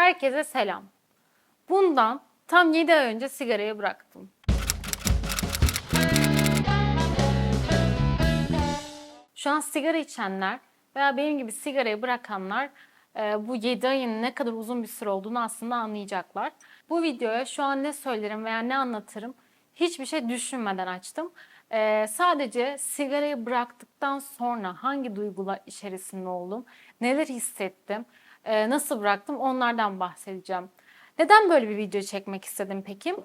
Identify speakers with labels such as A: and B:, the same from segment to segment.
A: Herkese selam. Bundan tam 7 ay önce sigarayı bıraktım. Şu an sigara içenler veya benim gibi sigarayı bırakanlar e, bu 7 ayın ne kadar uzun bir süre olduğunu aslında anlayacaklar. Bu videoya şu an ne söylerim veya ne anlatırım hiçbir şey düşünmeden açtım. E, sadece sigarayı bıraktıktan sonra hangi duygular içerisinde oldum, neler hissettim, e, nasıl bıraktım onlardan bahsedeceğim. Neden böyle bir video çekmek istedim peki?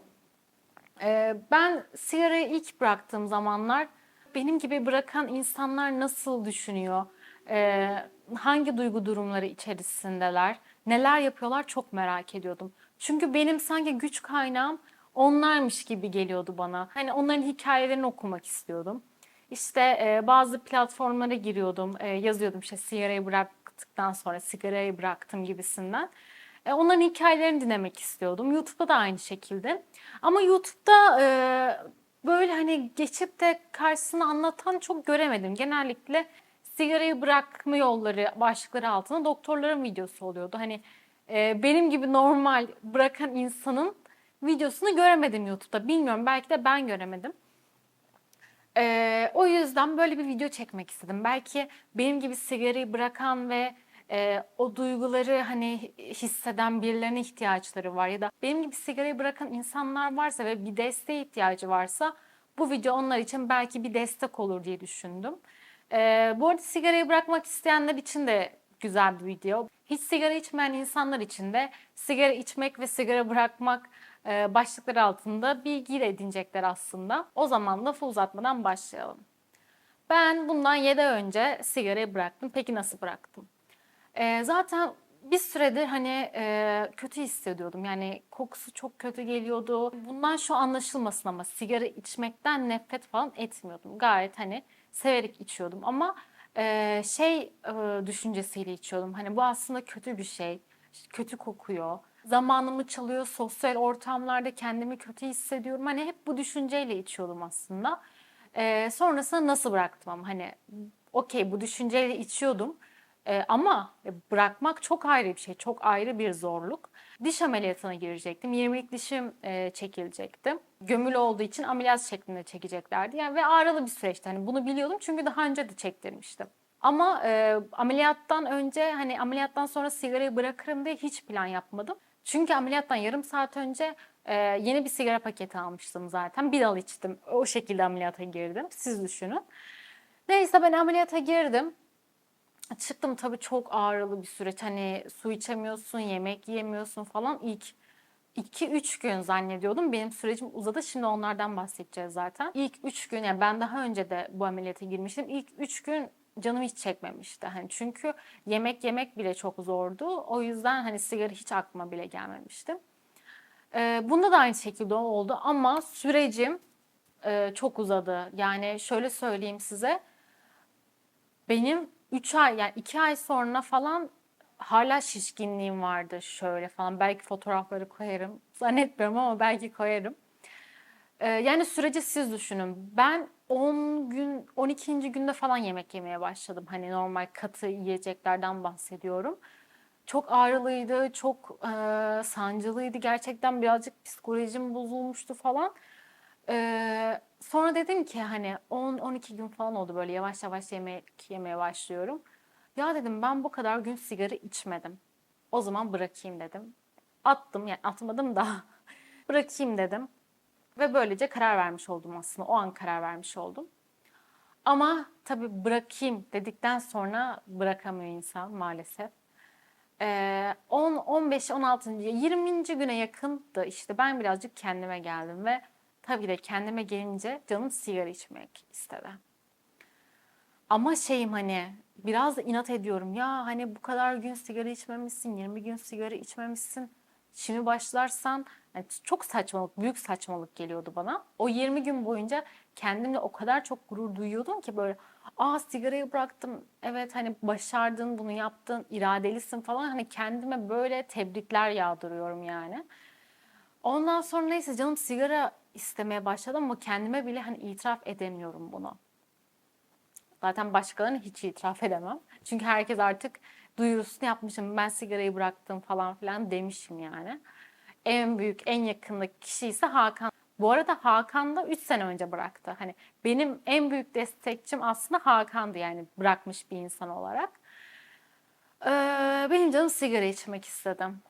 A: Ee, ben sigarayı ilk bıraktığım zamanlar benim gibi bırakan insanlar nasıl düşünüyor? Ee, hangi duygu durumları içerisindeler? Neler yapıyorlar çok merak ediyordum. Çünkü benim sanki güç kaynağım onlarmış gibi geliyordu bana. Hani onların hikayelerini okumak istiyordum. İşte e, bazı platformlara giriyordum, e, yazıyordum işte sigarayı bıraktıktan sonra sigarayı bıraktım gibisinden. E, onların hikayelerini dinlemek istiyordum. YouTube'da da aynı şekilde. Ama YouTube'da e, böyle hani geçip de karşısına anlatan çok göremedim. Genellikle sigarayı bırakma yolları başlıkları altında doktorların videosu oluyordu. Hani e, benim gibi normal bırakan insanın videosunu göremedim YouTube'da. Bilmiyorum belki de ben göremedim. Ee, o yüzden böyle bir video çekmek istedim. Belki benim gibi sigarayı bırakan ve e, o duyguları hani hisseden birilerine ihtiyaçları var ya da benim gibi sigarayı bırakan insanlar varsa ve bir desteğe ihtiyacı varsa bu video onlar için belki bir destek olur diye düşündüm. Ee, bu arada sigarayı bırakmak isteyenler için de güzel bir video. Hiç sigara içmeyen insanlar için de sigara içmek ve sigara bırakmak başlıkları altında bilgi edinecekler aslında. O zaman lafı uzatmadan başlayalım. Ben bundan 7 ay önce sigarayı bıraktım. Peki nasıl bıraktım? E, zaten bir süredir hani e, kötü hissediyordum. Yani kokusu çok kötü geliyordu. Bundan şu anlaşılmasın ama sigara içmekten nefret falan etmiyordum. Gayet hani severek içiyordum ama e, şey e, düşüncesiyle içiyordum. Hani bu aslında kötü bir şey. Kötü kokuyor. Zamanımı çalıyor. Sosyal ortamlarda kendimi kötü hissediyorum. Hani hep bu düşünceyle içiyordum aslında. E, sonrasında nasıl bıraktım ama hani okey bu düşünceyle içiyordum. Ee, ama bırakmak çok ayrı bir şey, çok ayrı bir zorluk. Diş ameliyatına girecektim. 20'lik dişim e, çekilecekti. Gömülü olduğu için ameliyat şeklinde çekeceklerdi. Yani ve ağrılı bir süreçti. Hani bunu biliyordum çünkü daha önce de çektirmiştim. Ama e, ameliyattan önce hani ameliyattan sonra sigarayı bırakırım diye hiç plan yapmadım. Çünkü ameliyattan yarım saat önce e, yeni bir sigara paketi almıştım zaten. Bir dal içtim. O şekilde ameliyata girdim. Siz düşünün. Neyse ben ameliyata girdim. Çıktım tabii çok ağrılı bir süreç. Hani su içemiyorsun, yemek yiyemiyorsun falan. İlk 2-3 gün zannediyordum. Benim sürecim uzadı. Şimdi onlardan bahsedeceğiz zaten. İlk 3 gün yani ben daha önce de bu ameliyata girmiştim. İlk 3 gün canım hiç çekmemişti. Hani çünkü yemek yemek bile çok zordu. O yüzden hani sigara hiç aklıma bile gelmemişti. Ee, bunda da aynı şekilde oldu ama sürecim e, çok uzadı. Yani şöyle söyleyeyim size. Benim 3 ay yani 2 ay sonra falan hala şişkinliğim vardı şöyle falan. Belki fotoğrafları koyarım. Zannetmiyorum ama belki koyarım. Ee, yani süreci siz düşünün. Ben 10 gün 12. günde falan yemek yemeye başladım. Hani normal katı yiyeceklerden bahsediyorum. Çok ağrılıydı, çok e, sancılıydı. Gerçekten birazcık psikolojim bozulmuştu falan. Ee, sonra dedim ki hani 10-12 gün falan oldu böyle yavaş yavaş yemek yemeye başlıyorum. Ya dedim ben bu kadar gün sigara içmedim. O zaman bırakayım dedim. Attım yani atmadım da bırakayım dedim. Ve böylece karar vermiş oldum aslında. O an karar vermiş oldum. Ama tabii bırakayım dedikten sonra bırakamıyor insan maalesef. Ee, 10, 15, 16. 20. güne yakındı işte ben birazcık kendime geldim ve tabii de kendime gelince canım sigara içmek istedi. Ama şeyim hani biraz da inat ediyorum. Ya hani bu kadar gün sigara içmemişsin, 20 gün sigara içmemişsin. Şimdi başlarsan yani çok saçmalık, büyük saçmalık geliyordu bana. O 20 gün boyunca kendimle o kadar çok gurur duyuyordum ki böyle aa sigarayı bıraktım. Evet hani başardın, bunu yaptın, iradelisin falan. Hani kendime böyle tebrikler yağdırıyorum yani. Ondan sonra neyse canım sigara istemeye başladım ama kendime bile hani itiraf edemiyorum bunu. Zaten başkalarına hiç itiraf edemem. Çünkü herkes artık duyurusunu yapmışım. Ben sigarayı bıraktım falan filan demişim yani. En büyük, en yakındaki kişi ise Hakan. Bu arada Hakan da 3 sene önce bıraktı. Hani benim en büyük destekçim aslında Hakan'dı yani bırakmış bir insan olarak. Ee, benim canım sigara içmek istedim.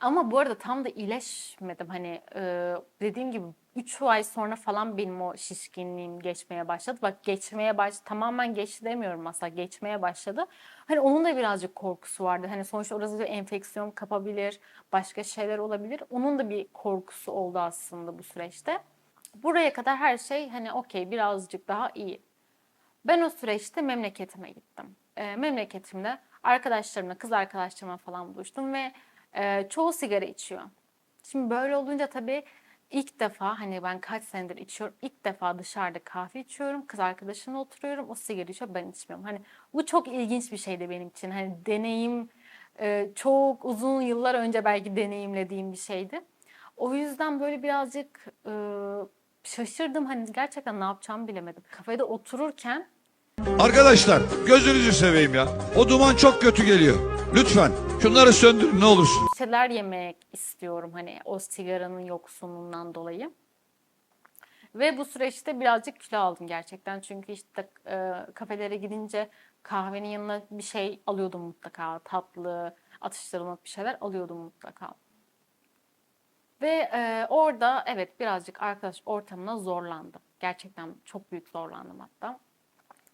A: Ama bu arada tam da iyileşmedim. Hani e, dediğim gibi 3 ay sonra falan benim o şişkinliğim geçmeye başladı. Bak geçmeye baş tamamen geçti demiyorum aslında geçmeye başladı. Hani onun da birazcık korkusu vardı. Hani sonuçta orası bir enfeksiyon kapabilir, başka şeyler olabilir. Onun da bir korkusu oldu aslında bu süreçte. Buraya kadar her şey hani okey birazcık daha iyi. Ben o süreçte memleketime gittim. E, memleketimde arkadaşlarımla, kız arkadaşlarımla falan buluştum ve e, çoğu sigara içiyor. Şimdi böyle olunca tabii ilk defa hani ben kaç senedir içiyorum. ilk defa dışarıda kahve içiyorum. Kız arkadaşımla oturuyorum. O sigara içiyor. Ben içmiyorum. Hani bu çok ilginç bir şeydi benim için. Hani deneyim e, çok uzun yıllar önce belki deneyimlediğim bir şeydi. O yüzden böyle birazcık e, şaşırdım. Hani gerçekten ne yapacağımı bilemedim. Kafede otururken
B: Arkadaşlar gözünüzü seveyim ya. O duman çok kötü geliyor. Lütfen şunları söndürün ne
A: bir şeyler yemek istiyorum hani o sigaranın yoksunluğundan dolayı. Ve bu süreçte birazcık kilo aldım gerçekten. Çünkü işte e, kafelere gidince kahvenin yanına bir şey alıyordum mutlaka. Tatlı, atıştırmalık bir şeyler alıyordum mutlaka. Ve e, orada evet birazcık arkadaş ortamına zorlandım. Gerçekten çok büyük zorlandım hatta.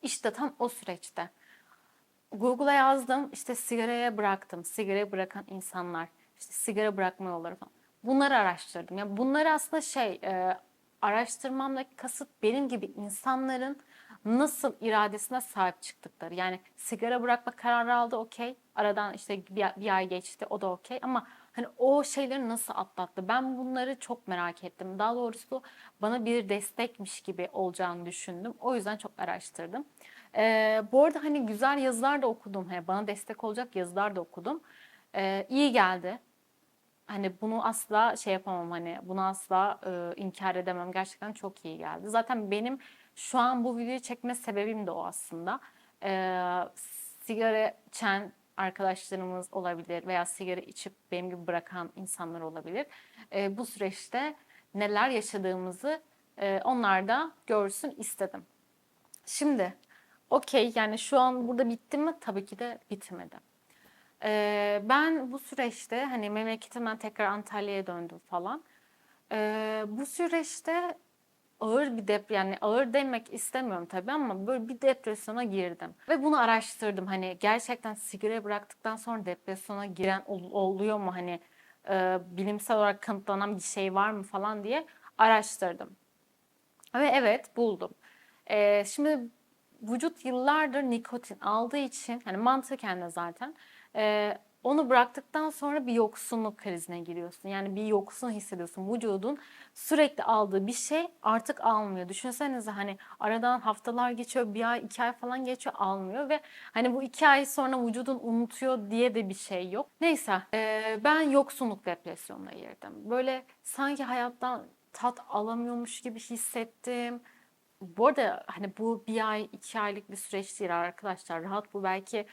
A: İşte tam o süreçte Google'a yazdım işte sigaraya bıraktım. Sigarayı bırakan insanlar, işte sigara bırakma yolları falan. Bunları araştırdım. Ya bunları aslında şey e, araştırmamdaki kasıt benim gibi insanların nasıl iradesine sahip çıktıkları. Yani sigara bırakma kararı aldı okey. Aradan işte bir, bir ay geçti o da okey ama hani o şeyleri nasıl atlattı? Ben bunları çok merak ettim. Daha doğrusu bana bir destekmiş gibi olacağını düşündüm. O yüzden çok araştırdım. Ee, bu arada hani güzel yazılar da okudum. Hani bana destek olacak yazılar da okudum. Ee, iyi geldi. Hani bunu asla şey yapamam hani bunu asla e, inkar edemem. Gerçekten çok iyi geldi. Zaten benim şu an bu videoyu çekme sebebim de o aslında. Ee, sigara içen arkadaşlarımız olabilir veya sigara içip benim gibi bırakan insanlar olabilir. Ee, bu süreçte neler yaşadığımızı e, onlar da görsün istedim. Şimdi okey yani şu an burada bitti mi? Tabii ki de bitmedi. Ee, ben bu süreçte hani memleketimden tekrar Antalya'ya döndüm falan. Ee, bu süreçte ağır bir dep yani ağır demek istemiyorum tabii ama böyle bir depresyona girdim. Ve bunu araştırdım. Hani gerçekten sigara bıraktıktan sonra depresyona giren ol- oluyor mu hani e, bilimsel olarak kanıtlanan bir şey var mı falan diye araştırdım. Ve evet buldum. Ee, şimdi vücut yıllardır nikotin aldığı için hani mantıken de zaten e, onu bıraktıktan sonra bir yoksunluk krizine giriyorsun. Yani bir yoksun hissediyorsun. Vücudun sürekli aldığı bir şey artık almıyor. Düşünsenize hani aradan haftalar geçiyor, bir ay, iki ay falan geçiyor almıyor ve hani bu iki ay sonra vücudun unutuyor diye de bir şey yok. Neyse e, ben yoksunluk depresyonuna girdim. Böyle sanki hayattan tat alamıyormuş gibi hissettim. Bu arada hani bu bir ay, iki aylık bir süreç değil arkadaşlar. Rahat bu belki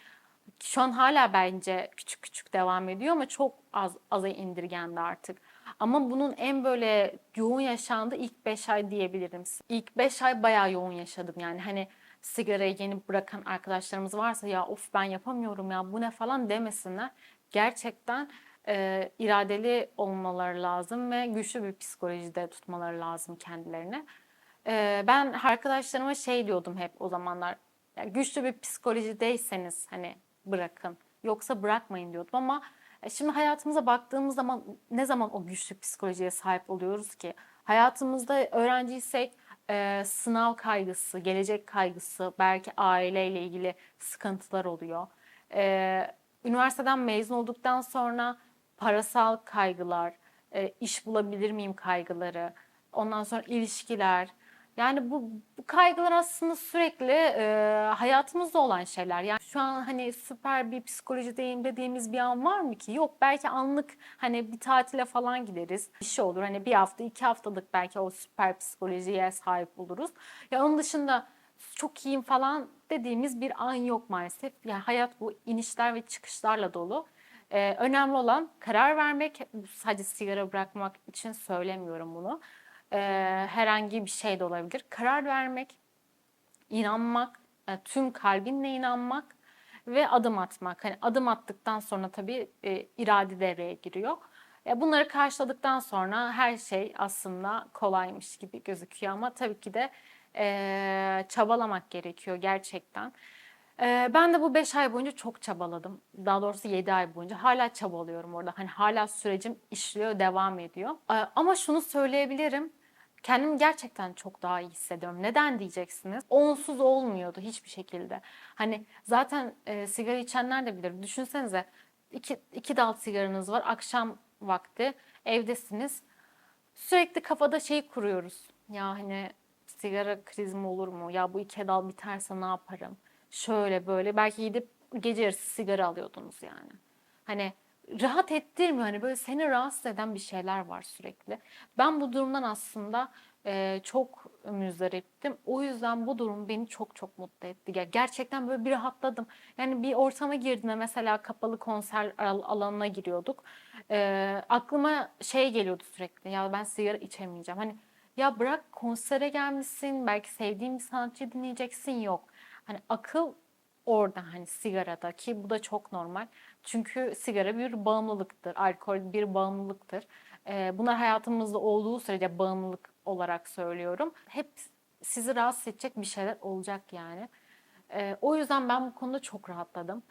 A: şu an hala bence küçük küçük devam ediyor ama çok az aza indirgendi artık. Ama bunun en böyle yoğun yaşandığı ilk 5 ay diyebilirim. İlk 5 ay bayağı yoğun yaşadım yani hani sigarayı yeni bırakan arkadaşlarımız varsa ya of ben yapamıyorum ya bu ne falan demesinler. Gerçekten e, iradeli olmaları lazım ve güçlü bir psikolojide tutmaları lazım kendilerini. Ben arkadaşlarıma şey diyordum hep o zamanlar. Yani güçlü bir psikolojideyseniz hani bırakın. Yoksa bırakmayın diyordum ama e, şimdi hayatımıza baktığımız zaman ne zaman o güçlü psikolojiye sahip oluyoruz ki? Hayatımızda öğrenciysek e, sınav kaygısı, gelecek kaygısı, belki aileyle ilgili sıkıntılar oluyor. E, üniversiteden mezun olduktan sonra parasal kaygılar, e, iş bulabilir miyim kaygıları, ondan sonra ilişkiler. Yani bu, bu kaygılar aslında sürekli e, hayatımızda olan şeyler. Yani şu an hani süper bir psikolojideyim dediğimiz bir an var mı ki? Yok belki anlık hani bir tatile falan gideriz. Bir şey olur hani bir hafta iki haftalık belki o süper psikolojiye sahip oluruz. Ya onun dışında çok iyiyim falan dediğimiz bir an yok maalesef. Yani hayat bu inişler ve çıkışlarla dolu. Ee, önemli olan karar vermek. Sadece sigara bırakmak için söylemiyorum bunu. Ee, herhangi bir şey de olabilir. Karar vermek, inanmak, yani tüm kalbinle inanmak ve adım atmak. Hani adım attıktan sonra tabii e, irade devreye giriyor. E, bunları karşıladıktan sonra her şey aslında kolaymış gibi gözüküyor ama tabii ki de e, çabalamak gerekiyor gerçekten. E, ben de bu 5 ay boyunca çok çabaladım. Daha doğrusu 7 ay boyunca hala çabalıyorum orada. Hani hala sürecim işliyor, devam ediyor. E, ama şunu söyleyebilirim. Kendimi gerçekten çok daha iyi hissediyorum. Neden diyeceksiniz? Onsuz olmuyordu hiçbir şekilde. Hani zaten e, sigara içenler de bilir. Düşünsenize iki, iki dal sigaranız var. Akşam vakti evdesiniz. Sürekli kafada şey kuruyoruz. Ya hani sigara kriz mi olur mu? Ya bu iki dal biterse ne yaparım? Şöyle böyle. Belki gidip gece yarısı sigara alıyordunuz yani. Hani rahat ettirmiyor. Hani böyle seni rahatsız eden bir şeyler var sürekli. Ben bu durumdan aslında e, çok müzdariptim. O yüzden bu durum beni çok çok mutlu etti. Ya gerçekten böyle bir rahatladım. Yani bir ortama girdiğinde mesela kapalı konser al- alanına giriyorduk. E, aklıma şey geliyordu sürekli. Ya ben sigara içemeyeceğim. Hani ya bırak konsere gelmişsin. Belki sevdiğin bir sanatçıyı dinleyeceksin. Yok. Hani akıl orada hani sigarada ki bu da çok normal. Çünkü sigara bir bağımlılıktır. Alkol bir bağımlılıktır. Ee, bunlar hayatımızda olduğu sürece bağımlılık olarak söylüyorum. Hep sizi rahatsız edecek bir şeyler olacak yani. Ee, o yüzden ben bu konuda çok rahatladım.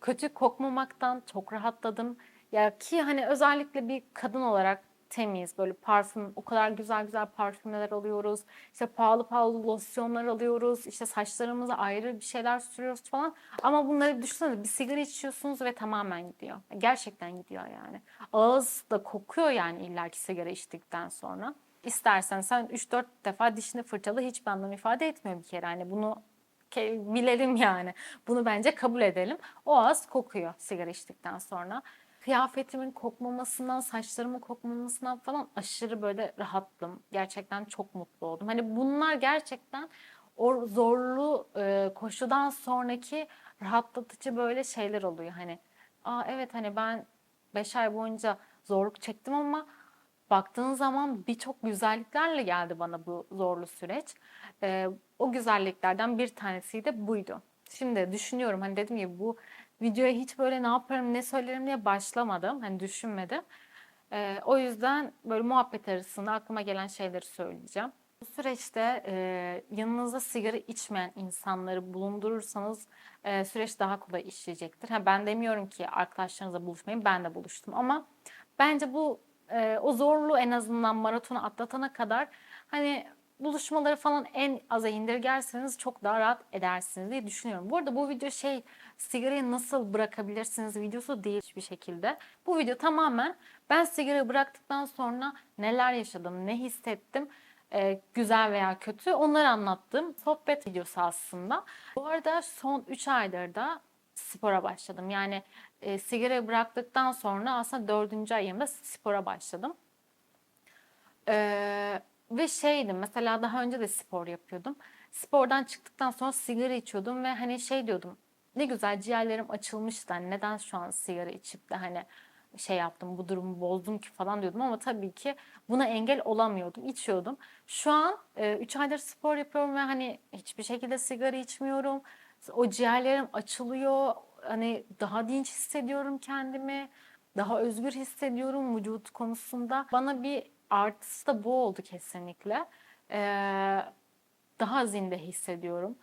A: Kötü kokmamaktan çok rahatladım. Ya ki hani özellikle bir kadın olarak temiz böyle parfüm o kadar güzel güzel parfümler alıyoruz. İşte pahalı pahalı losyonlar alıyoruz. İşte saçlarımıza ayrı bir şeyler sürüyoruz falan. Ama bunları düşünsenize bir sigara içiyorsunuz ve tamamen gidiyor. Gerçekten gidiyor yani. Ağız da kokuyor yani illaki sigara içtikten sonra. İstersen sen 3-4 defa dişini fırçala hiçbir anlam ifade etmiyor bir kere. Hani bunu bilelim yani. Bunu bence kabul edelim. O ağız kokuyor sigara içtikten sonra kıyafetimin kokmamasından, saçlarımın kokmamasından falan aşırı böyle rahattım. Gerçekten çok mutlu oldum. Hani bunlar gerçekten o zorlu e, koşudan sonraki rahatlatıcı böyle şeyler oluyor. Hani aa evet hani ben 5 ay boyunca zorluk çektim ama baktığın zaman birçok güzelliklerle geldi bana bu zorlu süreç. E, o güzelliklerden bir tanesi de buydu. Şimdi düşünüyorum hani dedim ya bu videoya hiç böyle ne yaparım ne söylerim diye başlamadım. Hani düşünmedim. Ee, o yüzden böyle muhabbet arasında aklıma gelen şeyleri söyleyeceğim. Bu süreçte e, yanınızda sigara içmeyen insanları bulundurursanız e, süreç daha kolay işleyecektir. Ha, ben demiyorum ki arkadaşlarınızla buluşmayın ben de buluştum ama bence bu e, o zorlu en azından maratonu atlatana kadar hani buluşmaları falan en aza indirgerseniz çok daha rahat edersiniz diye düşünüyorum. Bu arada bu video şey sigarayı nasıl bırakabilirsiniz videosu değil hiçbir şekilde. Bu video tamamen ben sigarayı bıraktıktan sonra neler yaşadım, ne hissettim, e, güzel veya kötü onları anlattığım sohbet videosu aslında. Bu arada son 3 aydır da spora başladım. Yani e, sigarayı bıraktıktan sonra aslında 4. ayımda spora başladım. Ee, ve şeydim mesela daha önce de spor yapıyordum. Spordan çıktıktan sonra sigara içiyordum ve hani şey diyordum. Ne güzel ciğerlerim açılmıştı. Hani neden şu an sigara içip de hani şey yaptım bu durumu bozdum ki falan diyordum ama tabii ki buna engel olamıyordum. içiyordum. Şu an 3 aydır spor yapıyorum ve hani hiçbir şekilde sigara içmiyorum. O ciğerlerim açılıyor. Hani daha dinç hissediyorum kendimi. Daha özgür hissediyorum vücut konusunda. Bana bir artısı da bu oldu kesinlikle. Ee, daha zinde hissediyorum.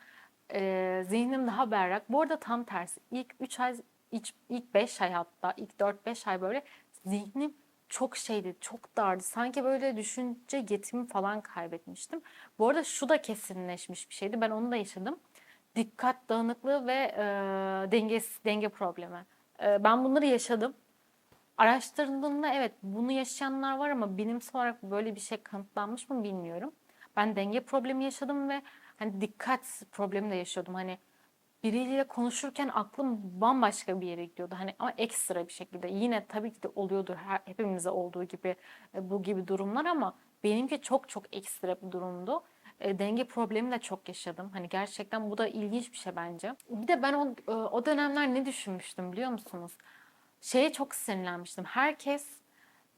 A: Ee, zihnim daha berrak. Bu arada tam tersi. İlk 3 ay, ilk, ilk 5 ay hatta ilk 4-5 ay böyle zihnim çok şeydi, çok dardı. Sanki böyle düşünce yetimi falan kaybetmiştim. Bu arada şu da kesinleşmiş bir şeydi. Ben onu da yaşadım. Dikkat dağınıklığı ve e, denge, denge problemi. E, ben bunları yaşadım. Araştırdığımda evet bunu yaşayanlar var ama bilimsel olarak böyle bir şey kanıtlanmış mı bilmiyorum. Ben denge problemi yaşadım ve hani dikkat problemi de yaşıyordum. Hani biriyle konuşurken aklım bambaşka bir yere gidiyordu. Hani ama ekstra bir şekilde. Yine tabii ki de oluyordur her, hepimize olduğu gibi e, bu gibi durumlar ama benimki çok çok ekstra bir durumdu. e, denge problemi de çok yaşadım. Hani gerçekten bu da ilginç bir şey bence. Bir de ben o, e, o dönemler ne düşünmüştüm biliyor musunuz? Şeye çok sinirlenmiştim. Herkes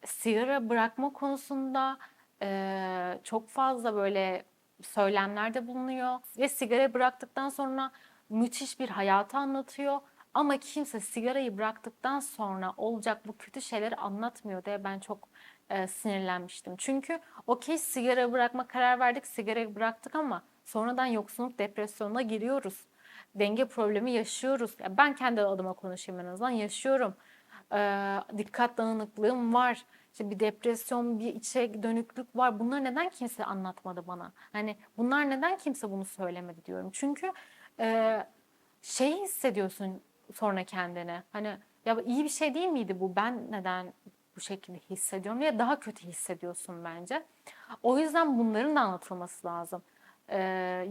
A: sigara bırakma konusunda e, çok fazla böyle söylemlerde bulunuyor ve sigara bıraktıktan sonra müthiş bir hayatı anlatıyor. Ama kimse sigarayı bıraktıktan sonra olacak bu kötü şeyleri anlatmıyor diye ben çok e, sinirlenmiştim. Çünkü okey sigara bırakma karar verdik, sigarayı bıraktık ama sonradan yoksunluk depresyonuna giriyoruz. Denge problemi yaşıyoruz. Ya ben kendi adıma konuşayım en azından yaşıyorum. Ee, dikkat dağınıklığım var. İşte bir depresyon, bir içe dönüklük var. Bunları neden kimse anlatmadı bana? Hani bunlar neden kimse bunu söylemedi diyorum. Çünkü e, şeyi hissediyorsun sonra kendine. Hani ya iyi bir şey değil miydi bu? Ben neden bu şekilde hissediyorum diye daha kötü hissediyorsun bence. O yüzden bunların da anlatılması lazım. Ee,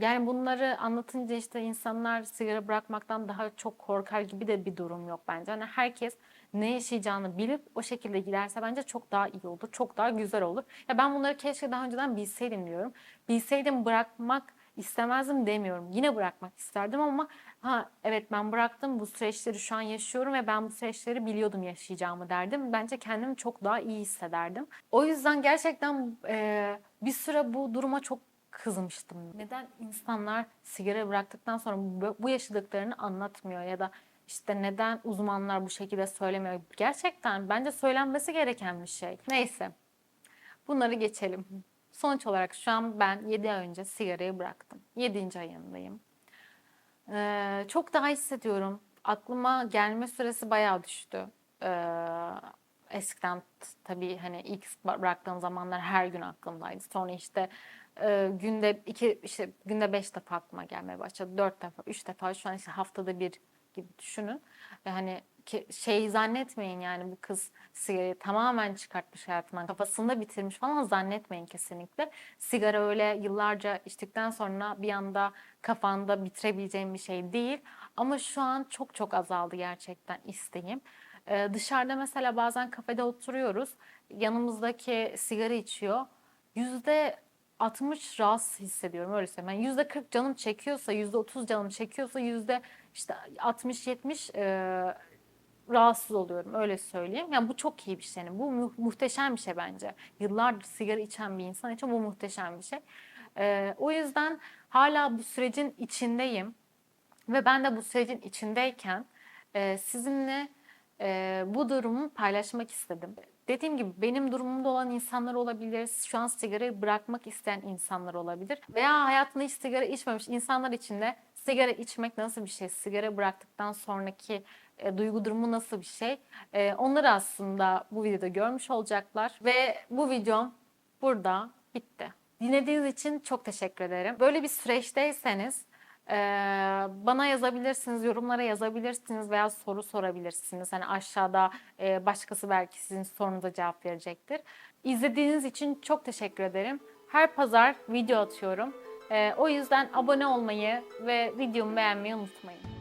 A: yani bunları anlatınca işte insanlar sigara bırakmaktan daha çok korkar gibi de bir durum yok bence. Hani herkes ne yaşayacağını bilip o şekilde giderse bence çok daha iyi olur. Çok daha güzel olur. Ya ben bunları keşke daha önceden bilseydim diyorum. Bilseydim bırakmak istemezdim demiyorum. Yine bırakmak isterdim ama ha evet ben bıraktım bu süreçleri şu an yaşıyorum ve ben bu süreçleri biliyordum yaşayacağımı derdim. Bence kendimi çok daha iyi hissederdim. O yüzden gerçekten e, bir süre bu duruma çok kızmıştım. Neden insanlar sigara bıraktıktan sonra bu- yaşadıklarını anlatmıyor ya da işte neden uzmanlar bu şekilde söylemiyor? Gerçekten bence söylenmesi gereken bir şey. Neyse. Bunları geçelim. Sonuç olarak şu an ben 7 ay önce sigarayı bıraktım. 7. ayındayım. Ee, çok daha hissediyorum. Aklıma gelme süresi bayağı düştü. Ee, eskiden tabii hani ilk bıraktığım zamanlar her gün aklımdaydı. Sonra işte e, günde iki işte günde beş defa aklıma gelmeye başladı. Dört defa, üç defa şu an işte haftada bir gibi düşünün. Ki şey zannetmeyin yani bu kız sigarayı tamamen çıkartmış hayatından kafasında bitirmiş falan zannetmeyin kesinlikle. Sigara öyle yıllarca içtikten sonra bir anda kafanda bitirebileceğin bir şey değil. Ama şu an çok çok azaldı gerçekten isteğim. Ee, dışarıda mesela bazen kafede oturuyoruz. Yanımızdaki sigara içiyor. Yüzde 60 rahatsız hissediyorum öyle söyleyeyim. Yani yüzde 40 canım çekiyorsa, yüzde 30 canım çekiyorsa yüzde işte 60-70 e, rahatsız oluyorum öyle söyleyeyim. Yani bu çok iyi bir şey. Yani bu mu- muhteşem bir şey bence. Yıllardır sigara içen bir insan için bu muhteşem bir şey. E, o yüzden hala bu sürecin içindeyim. Ve ben de bu sürecin içindeyken e, sizinle e, bu durumu paylaşmak istedim. Dediğim gibi benim durumumda olan insanlar olabilir, şu an sigarayı bırakmak isteyen insanlar olabilir veya hayatında hiç sigara içmemiş insanlar için de sigara içmek nasıl bir şey, sigara bıraktıktan sonraki e, duygu durumu nasıl bir şey, e, onları aslında bu videoda görmüş olacaklar ve bu videom burada bitti. Dinlediğiniz için çok teşekkür ederim. Böyle bir süreçteyseniz bana yazabilirsiniz, yorumlara yazabilirsiniz veya soru sorabilirsiniz. Hani aşağıda başkası belki sizin sorunuza cevap verecektir. İzlediğiniz için çok teşekkür ederim. Her pazar video atıyorum. O yüzden abone olmayı ve videomu beğenmeyi unutmayın.